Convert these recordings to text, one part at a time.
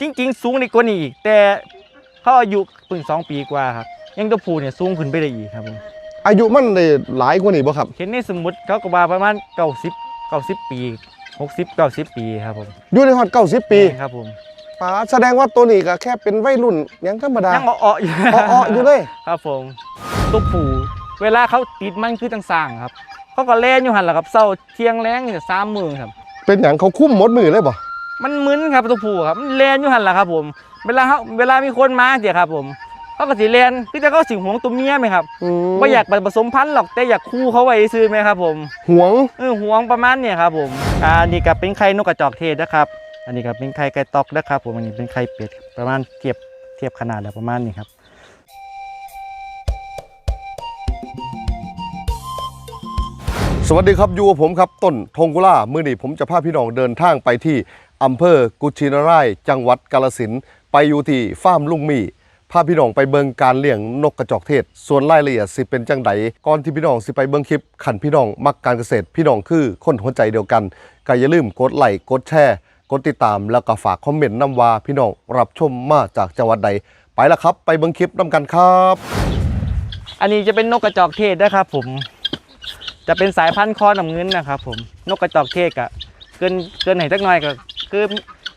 จริง ๆ สูงในกว่านี้อีก แต่เขาอายุเพิ่งสองปีกว่าครับ ยังตัวผู้เนี่ยสูงขึ้นไปได้อีกครับผมอายุมันได้หลายกว่านี้บ่ครับ เห็นในสมุดเขาก็ว่าประมาณเก้าสิบเก้าสิบปีหกสิบเก้าสิบปีครับผมอยู่ในฮอด90 ปีครับผมป้าแสดงว่าตัวนี้ก็แค่เป็นวัยรุ่นหยังธรรมดายังอ่อๆอยู่อ้อๆอยู่เลย ครับผมตัวผู้เวลาเขาติดมันคือต่างสร้างครับ เขาก็เล่นอยู่หันแหละครับเศร้าเที่ยงแรงเนี่ยสามมือครับ เป็นหยังเขาคุ้มหมดมือเลยบ่ มันมึนครับตัวผู้ครับมันเล่นอยู่หันแหละครับ ผม เวลาเขาเวลามีคนมาเดี๋ยวครับ ผมเขาก็สิเล่นคือจะเขาสิหวงตัวเมียไหมครับอืมไม่อยากผสมพันธุ์หรอกแต่อยากคู่เขาไว้ซื้อไหมครับ ผมหวงเออหวงประมาณเนี่ยครับ ผมอ่าอันนี้ก็เป็นไข่นกกระจอกเทศนะครับ อันนี้ก็เป็นไข่ไก่ตอกนะครับ ผมอันนี้เป็นไข่เป็ดประมาณเทียบเทียบขนาดแล้วประมาณนี้ครับสวัสดีครับอยู่กับผมครับต้นทงกุล่า มื้อนี้ผมจะพาพี่น้องเดินทางไปที่ อำเภอกุชินารายจังหวัดกาฬสินไปอยู่ที่ฟาร์มลุงมีพาพี่น้องไปเบิงการเลี้ยงนกกระจอกเทศ ส่วนรายละเอียดสิเป็นจังไดก่อนที่พี่น้องสิไปเบิงคลิปขันพี่น้องมักการเกษตรพี่น้องคือคนหัวใจเดียวกันก็อย่าลืมกดไลค์กดแชร์กดติดตามแล้วก็ฝากคอมเมนต์นำว่าพี่น้องรับชมมาจากจังหวัดใด ไปล้วครับ ไปเบิงคลิปนํกันครับ อันนี้จะเป็นนกกระจอกเทศนะครับผม จะเป็นสายพันธุ์คอน้ำเงินนะครับผมนกกระจอกเทศอะเกินเกินไหนสักหน่อยก็ คือ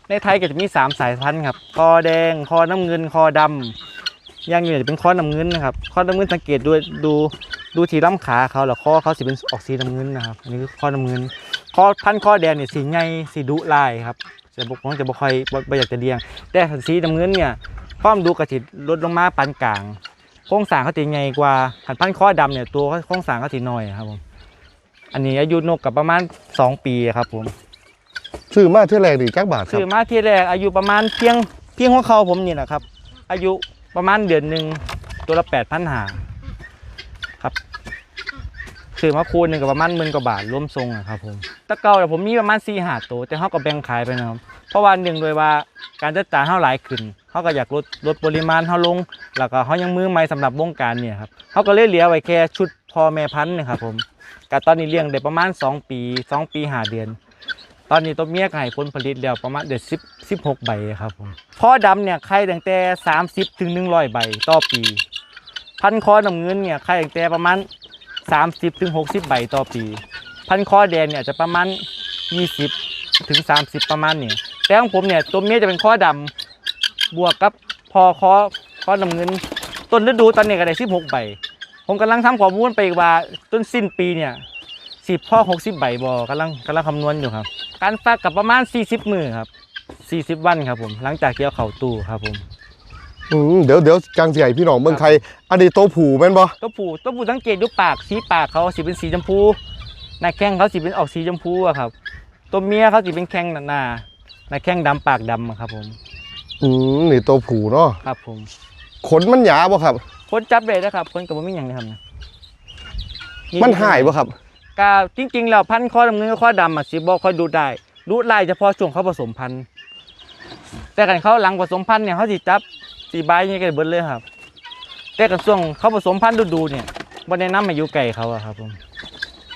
ในไทยก็จะมี 3 สายพันธุ์ครับ คอแดง คอน้ำเงิน คอดำอย่างนี้จะเป็นคอน้ำเงินนะครับ คอน้ำเงินสังเกตดูดูดูที่ลำขาเขาแล้วคอเขาสิเป็นออกสีน้ำเงินนะครับ อันนี้คือคอน้ำเงิน คอพันธุ์คอแดงเนี่ยสีใหญ่สีดุลายครับ จะบกของจะบ่ค่อยบ่บ่อยากจะเลี้ยง แต่สีน้ำเงินเนี่ยความดุกระติดลดลงมาปานกลาง โครงสร้างเขาจะใหญ่กว่าหันพันธุ์ข้อดำเนี่ยตัวโครงสร้างเขาจะน้อยครับผม อันนี้อายุนกกับประมาณ 2 ปีครับผม ซื้อมาเท่าแรกนี่จักบาทครัซื้อมาที่แรกอายุประมาณเพียงเพียงหัวเขาผมนี่แหละครับ อายุประมาณเดือนหนึ่งตัวละแปดพันหาครับซื้อมาคูณหนึ่งกับประมาณหมื่นกว่าบาทรวมทรงอะครับผมตะเกาแต่ผมมีประมาณสี่หาตัวแต่เขาก็แบ่งขายไปนะครับเพราะว่าหนึ่งโดยว่าการจัดจานเขาหลายขึ้นเขาก็อยากลดลดปริมาณเขาลง แล้วก็เขายังมือใหม่สำหรับวงการเนี่ยครับเขาก็เลยเหลือไว้แค่ชุดพ่อแม่พันธุ์นะครับผมก็ตอนนี้เลี้ยงได้ประมาณ 2 ปี 2 ปีหาเดือน ตอนนี้ตัวเมียก็ให้ผลผลิตแล้วประมาณเดือนสิบสิบหกใบครับผมพ่อดำเนี่ยไข่ตั้งแต่30ถึง100ใบต่อปี พันคอน้ำเงินเนี่ยไข่ตั้งแต่ประมาณ30ถึง60ใบต่อปี พันคอแดงเนี่ยจะประมาณ20ถึง30ประมาณนี้แต่ของผมเนี่ยตัวเมียจะเป็นคอดำบวกกับพอคอคอน้ำเงิน ต้นฤดูตอนนี้ก็ได้16ใบผมกำลังทำข้อมูลไปว่าต้นสิ้นปีเนี่ยสิบพ่อ60ใบบอกำลังกำลังคำนวณอยู่ครับ การฟักกับประมาณ 40 มือครับ 40 วันครับผม หลังจากเกี่ยวเข่าตู้ครับผมอืมเดี๋ยวเดี๋ยวจังสิให้พี่น้องเบิ่งใครอันนี้โตวผูแม่นบ่ตัวผู้ตัวผู้สังเกตดูปากสีปากเขาสีเป็นสีชมพูหน้าแข้งเขาสีเป็นออกสีชมพูอะครับ ตัวเมียเขาสีเป็นแข้งหนาหน้าหน้าแข้งดำปากดำอะครับผม อืมนี่โตวผูเนาะครับผม ขนมันหยาบ่ครับคนจับได้นะครับคนกับผมไม่อย่างนะครับนะมันหายบ่ครับ กาจริงๆแล้วพันธุ์ข้อดำเงินกับข้อดำอะสีบอกค่อยดูได้ดูไล่เฉพาะช่วงเขาผสมพันธุ์ แต่กันเขาหลังผสมพันธุ์เนี่ยเขาสิจับสีใบนี่กันเบิดเลยครับ แต่กันช่วงเขาผสมพันธุ์ดูๆเนี่ยบนในน้ำมาอยู่ไก่เขาอะครับผม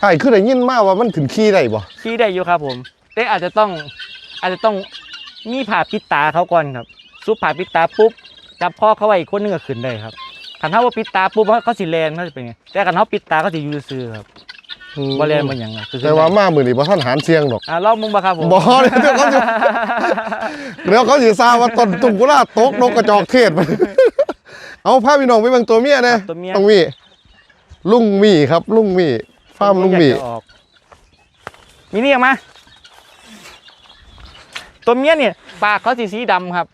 ไอ้คือได้ยินมาว่ามันถึงขี้ได้บ่ขี้ได้อยู่ครับผม แต่อาจจะต้องอาจจะต้องมีผ่าปิดตาเขาก่อนครับซุปผ่าปิดตาปุ๊บจับพ่อเขาไว้อีกคนหนึงก็ขึ้นได้ครับขันเขาว่าปิดตาปุ๊บเขาสิแลนเขาจะเป็นไงแต่ขันเขาปิดตาเขาจะอยูซื่อๆครับอืม บ่แลนมันอย่างเงี้ยคือแต่ว่ามามื้อนี้บ่ทันหารเสียงดอกอ่าลองมึงบ่ครับผมบ่เดี๋ยวเขาจะเดี๋ยวเขาสิทราบว่าต้นตุงกุลาตกนกกระจอกเทศไปเอาพาพี่น้องไปเบิ่งตัวเมียนะตัวเมียต้องมีลุงมีครับ ลุงมีฟาร์มลุงมีอยากจะออกมีนี่ออกมาตัวเมียเนี่ยปากเขาสีสีดำครับ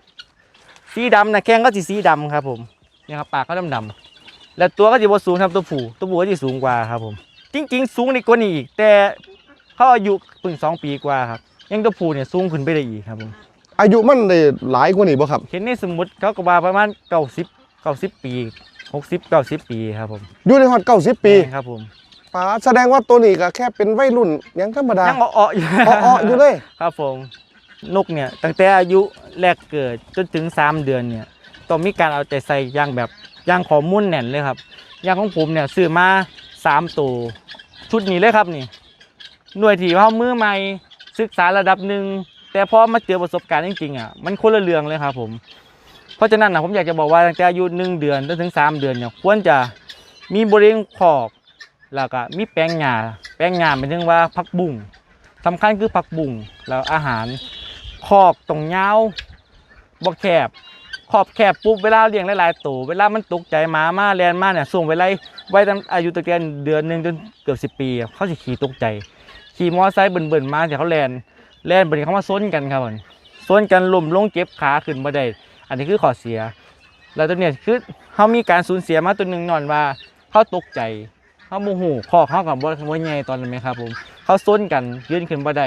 สีดำนะแข้งก็สีสีดำครับ ผมเนี่ยครับปากเขาดำดำๆแล้วตัวก็จะบสูงครับตัวผู้ตัวผู้ก็จะสูงกว่าครับผม จริง ๆ สูงในกว่านี้อีก แต่เขาอายุเพิ่งสองปีกว่าครับ ยังตัวผู้เนี่ยสูงขึ้นไปได้อีกครับผมอายุมันได้หลายกว่านี้บ่ครับ เห็นในสมุดเขาก็ว่าประมาณเก้าสิบเก้าสิบปีหกสิบเก้าสิบปีครับผมอยู่ในฮอด90ปีครับผมป้าแสดงว่าตัวนี้ก็แค่เป็นวัยรุ่นหยังธรรมดายังอ่อๆอยู่อ้อๆอยู่เลย ครับผมนกเนี่ยตั้งแต่อายุแรกเกิดจนถึง 3 เดือนเนี่ยต้องมีการเอาใจใส่อย่างแบบอย่างข้อมูลแน่นเลยครับอย่างของผมเนี่ยซื้อมา 3ตัวชุดนี้เลยครับนี่ หน่วยที่เขามือใหม่ศึกษาระดับหนึ่งแต่พอมาเจอประสบการณ์จริงๆอะมันคนละเรื่องเลยครับผม เพราะฉะนั้นนะผมอยากจะบอกว่าตั้งแต่อายุหนึ่งเดือนจนถึงสามเดือนเนี่ยควรจะมีบริเวณขอกแล้วก็มีแปลงหญ้าแปลงหญ้าเป็นถึงว่าผักบุ้งสำคัญคือผักบุ้งแล้วอาหารขอกตรงยาวบ่แคบ ขอบแคบปุ๊บเวลาเลี้ยงหลายๆตัวเวลามันตกใจหมามาแลนมาเนี่ยส่งเวลาไว้ตั้งอายุตั้งแต่เดือนหนึ่งจนเกือบสิบปี เขาสิขี่ตกใจ ขี่มอไซค์เบิ่นๆมาแต่เขาแลนแลนบัดนี้เขามาซ้นกันครับผมซ้นกันล้มลงเจ็บขาขึ้นบ่ได้อันนี้คือข้อเสีย แล้วตัวเนี้ยคือเขามีการสูญเสียมาตัวหนึ่งนอนว่าเขาตกใจเขาโมโหขอเขากับว่าว่าไงตอนนั้นไหมครับผมเขาซ้นกันยืนขึ้นบ่ได้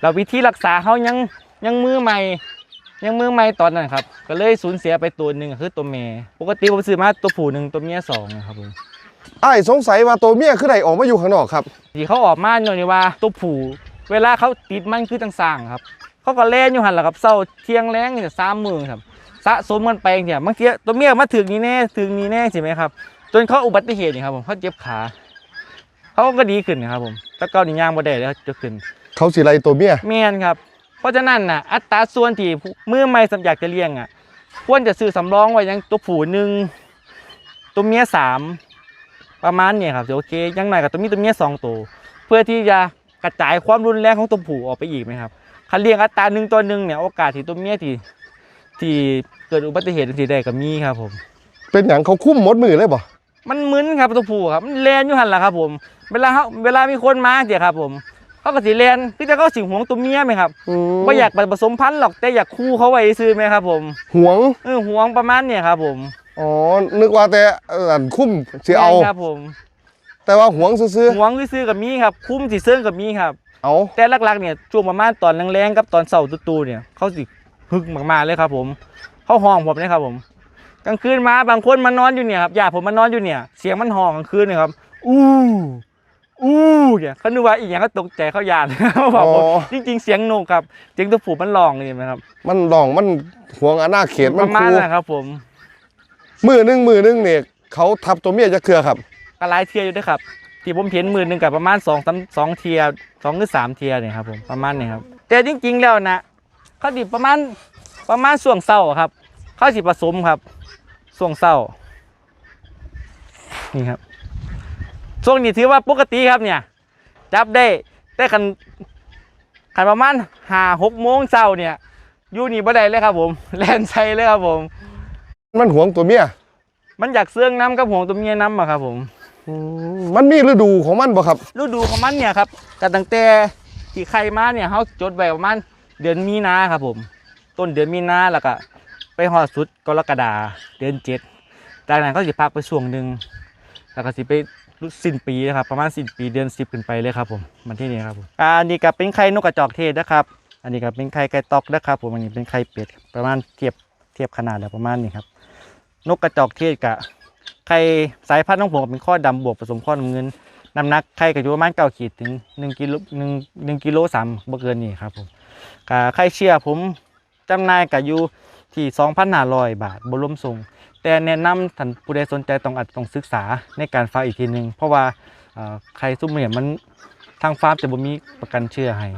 แล้ววิธีรักษาเขายังยังมือใหม่ ยังมือใหม่ตอนนั้นครับก็เลยสูญเสียไปตัวหนึ่งก็คือตัวเมย์ปกติผมซื้อมาตัวผู้หนึ่งตัวเมียสองนะครับผมไอ้ายสงสัยว่าตัวเมียคือไดออกมาอยู่ข้างนอกครับที่เขาออกมาเนี่ยนี่ว่าตัวผู้เวลาเขาติดมันคือต่างสร้างครับ เขาก็เล่นอยู่หันแหละครับเศร้าเที่ยงแรงเนี่ยสามมือครับสะสมกันไปเนี่ยบางทีตัวเมียมาถึงนี่แน่ถึงนี่แน่ใช่ไหมครับจนเขาอุบัติเหตุนี่ครับผมเขาเจ็บขาเขาก็ดีขึ้นนะครับผมแตะเกานี่ย่างบ่ได้แล้วจะขึ้น เขาสิไลตัวเมียแม่นครับ เพราะฉะนั้นน่ะอัตราส่วนที่ผู้มือใหม่สำอยากจะเลี้ยงอะควรจะซื้อสำรองไว้อยังตัวผู้หนึ่งตัวเมียสามประมาณเนี่ยครับจะโอเคอยังไงกับตัวมีตัวเมียสองตัวเพื่อที่จะกระจายความรุนแรงของตัวผู้ออกไปอีกไหมครับคันเลี้ยงอัตราหนึ่งตัวหนึ่งเนี่ยโอกาสที่ตัวเมียที่ที่เกิดอุบัติเหตุที่ได้ก็มีครับผมเป็นอย่างเขาคุ้มหมดมือเลยบ่มันมึนครับตัวผู้ครับมันแลนอยู่หันล่ะครับผม เวลาเขาเวลามีคนมาเดี๋ยวครับผม เขาก็สิแลนคือจะเขาสิหวงตัวเมียไหมครับมไม่อยากผสมพันธุ์หรอกแต่อยากคู่เขาไว้ซื้อไหมครับ ผมห่วง เออหวงประมาณเนี่ยครับ ผมอ๋อ นึกว่าแต่เอ่อคุ้มสิเอาแม่นครับผมแต่ว่าห่วงซื้อหวงซื้อๆกับมีครับ คุ้มสิเซิ่งกับมีครับ ๆเอาแต่หลักๆเนี่ยช่วงประมาณตอนแรงๆกับตอนเสาร์ตู่ๆเนี่ยเขาสิฮึกมากๆเลยครับ ผมเขาห้องผมเนี่ยครับผมกลางคืนมาบางคนมานอนอยู่เนี่ยครับญาติผมมานอนอยู่เนี่ย เสียงมันห้องกลางคืนเนี่ยครับอู้ อู้เนี่ยเขานึกว่าอีกอย่างเขาตกใจเขาหยาดเขาบอกผมจริง ๆ เสียงนกครับเสียงตัวผูมันร้องเลยไหมครับมันดองมันห่วงอาณาเขตปมันระมาณคูนั้นครับ ผมมือหนึงมือหนึงเนี่ยเขาทับตัวเมียจะเครือครับก็หลายเทียอยู่ด้วยครับ ที่ผมเห็นหมื่นหนึ่งกับประมาณสองสามสองเทียสองหรือสามเทียเนี่ยครับผมประมาณนี้ครับ แต่จริง ๆ แล้วนะเขาดิประมาณประมาณช่วงเศร้าครับเขาสิผสมครับช่วงเศร้านี่ครับ ช่วงนี้ถือว่าปกติครับเนี่ย จับได้แต่คันคันประมาณห้าหกโมงเช้าเนี่ยอยู่นี่บ่ได้เลยครับผม แลนใส่เลยครับผม มันห่วงตัวเมียมันอยากเสื่องน้ำกับห่วงตัวเมียน้ำอะครับผมอืมมันมีฤดูของมันบ่ครับ ฤดูของมันเนี่ยครับแต่ตั้งแต่ที่ไข่มาเนี่ยเขาจดไว้ประมาณเดือนมีนาครับผม ต้นเดือนมีนาแล้วก็ไปหอดสุดกรกฎาเดือนเจ็ดจากนั้นเขาสิพักไปช่วงหนึ่ง แล้วก็สิไปสิ้นปีนะครับประมาณสิ้นปีเดือนสิบขึ้นไปเลยครับผมมันที่นี่ครับผมอันนี้ก็เป็นไข่นกกระจอกเทศนะครับอันนี้ก็เป็นไข่ไก่ตอกนะครับผมอันนี้เป็นไข่เป็ดประมาณเทียบเทียบขนาดแล้วประมาณนี้ครับนกกระจอกเทศกับไข่สายพันธุ์ของผมเป็นข้อดำบวกผสมข้อน้ำเงินน้ำหนักไข่ก็อยู่ประมาณเก้าขีดถึงหนึ่งกิโลหนึ่งหนึ่งกิโลสามบ่เกินนี่ครับผมกะไข่เชื่อผมจำหน่ายกับอยู่ที่สองพันห้าร้อยบาทบรมส่ง แต่แนะนำท่านผู้ใดสนใจต้องอาจต้องศึกษาในการฝากอีกทีหนึ่งเพราะว่าเอ่อไข่ซุ้มเนี่ยมันทางฟาร์มจะบ่มีประกันเชื่อให้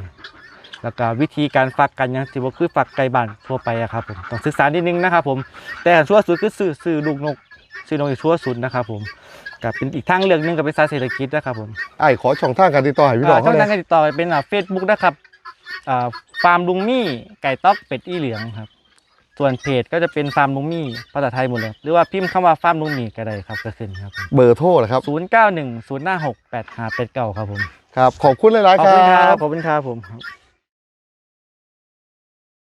แล้วก็วิธีการฝากกันยังสิบ่คือฝากไก่บ้านทั่วไปอะครับผมต้องศึกษานิดนึงนะครับผมแต่ชั่วสุดคือซื้อซื้อลูกนกซื้อนกอีกชั่วสุดนะครับผมกับเป็นอีกทางเลือกหนึงกับเป็นสายเศรษฐกิจนะครับผมไอ้ายขอช่องทางการติดต่อให้พี่น้องอ่าช่เขาองเลทางการติดต่อเป็นเฟซบุ๊กนะครับอ่าฟาร์มลุงมี่ไก่ต๊อกเป็ดอี้เหลืองครับ ส่วนเพจก็จะเป็นฟาร์มลุงมี่ภาษาไทยหมดเลย หรือว่าพิมพ์คำว่าฟาร์มลุงมี่ก็ได้ครับก็ขึ้นครับเบอร์โทรนะครับศูนย์เก้าหนึ่งศูนย์ห้าหกแปดห้าเป็ดเก่าครับผมครับขอบคุณหลายขๆอบคคุณครัรับบขอบคุณครับผมครับ